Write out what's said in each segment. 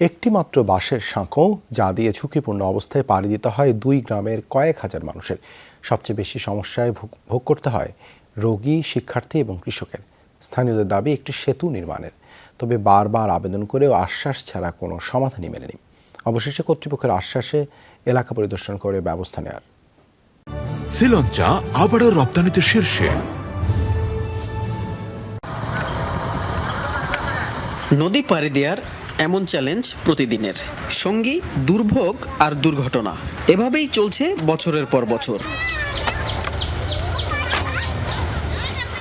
একটি মাত্র বাঁশের সাঁকো যা দিয়ে ঝুঁকিপূর্ণ অবস্থায় পাড়ি দিতে হয় দুই গ্রামের কয়েক হাজার মানুষের। সবচেয়ে বেশি সমস্যায় ভোগ- ভোগ করতে হয় রোগী শিক্ষার্থী এবং কৃষকের। স্থানীয়দের দাবি একটি সেতু নির্মাণের। তবে বারবার আবেদন করেও আশ্বাস ছাড়া কোনো সমাধানই মেলেনি। অবশেষে কর্তৃপক্ষের আশ্বাসে এলাকা পরিদর্শন করে ব্যবস্থা নেওয়ার। শ্রীলঞ্চা আবারও রপ্তানিতে শীর্ষে। নদী পাড়ি দেওয়ার এমন চ্যালেঞ্জ প্রতিদিনের। সঙ্গী, দুর্ভোগ আর দুর্ঘটনা। এভাবেই চলছে বছরের পর বছর।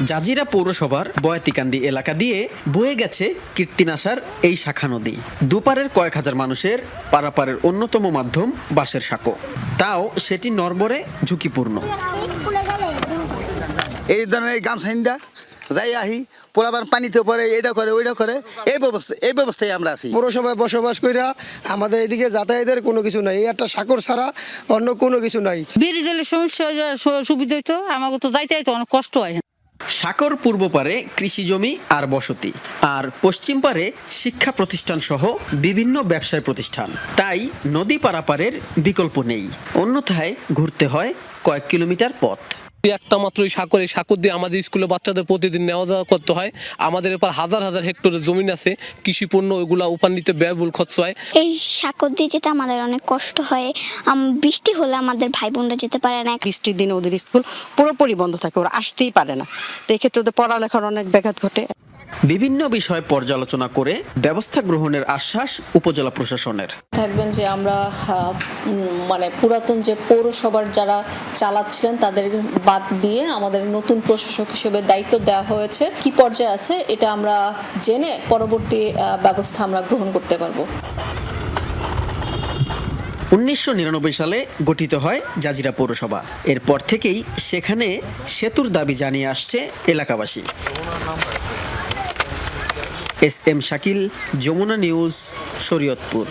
জাজিরা পৌরসভার বয়াতিকান্দি এলাকা দিয়ে বয়ে গেছে কীর্তিনাশার এই শাখা নদী। দুপারের কয়েক হাজার মানুষের পারাপারের অন্যতম মাধ্যম বাঁশের সাঁকো। তাও সেটি নরবরে ঝুঁকিপূর্ণ। এই ধরনের এই গামছা যাই আহি পোলাবার পানিতে পরে এটা করে ওইটা করে এই ব্যবস্থা এই ব্যবস্থায় আমরা আছি। পৌরসভায় বসবাস কইরা আমাদের এদিকে যাতায়াতের কোনো কিছু নাই। এই একটা সাঁকর ছাড়া অন্য কোনো কিছু নাই। বেরিয়ে গেলে সমস্যা সুবিধা হইতো। আমাকে তো যাইতে হইতো অনেক কষ্ট হয়। সাকর পূর্ব পারে কৃষি জমি আর বসতি আর পশ্চিম পারে শিক্ষা প্রতিষ্ঠান সহ বিভিন্ন ব্যবসায় প্রতিষ্ঠান। তাই নদী পারাপারের বিকল্প নেই। অন্যথায় ঘুরতে হয় কয়েক কিলোমিটার পথ। একটা মাত্র ওই সাঁকর এই সাঁকর দিয়ে আমাদের স্কুলে বাচ্চাদের প্রতিদিন নেওয়া যাওয়া করতে হয়। আমাদের এবার হাজার হাজার হেক্টরের জমি আছে কৃষি পণ্য ওইগুলা উপান নিতে ব্যয়বহুল খরচ হয়। এই সাঁকর দিয়ে যেতে আমাদের অনেক কষ্ট হয়। বৃষ্টি হলে আমাদের ভাই বোনরা যেতে পারে না। বৃষ্টির দিনে ওদের স্কুল পুরোপুরি বন্ধ থাকে ওরা আসতেই পারে না। তো এক্ষেত্রে ওদের পড়ালেখার অনেক ব্যাঘাত ঘটে। বিভিন্ন বিষয় পর্যালোচনা করে ব্যবস্থা গ্রহণের আশ্বাস উপজেলা প্রশাসনের। থাকবেন যে আমরা মানে পুরাতন যে পৌরসভার যারা চালাচ্ছিলেন তাদের বাদ দিয়ে আমাদের নতুন প্রশাসক হিসেবে দায়িত্ব দেওয়া হয়েছে। কি পর্যায়ে আছে এটা আমরা জেনে পরবর্তী ব্যবস্থা আমরা গ্রহণ করতে পারব। উনিশশো নিরানব্বই সালে গঠিত হয় জাজিরা পৌরসভা। এরপর থেকেই সেখানে সেতুর দাবি জানিয়ে আসছে এলাকাবাসী। S M Shakil Jamuna news Shariatpur.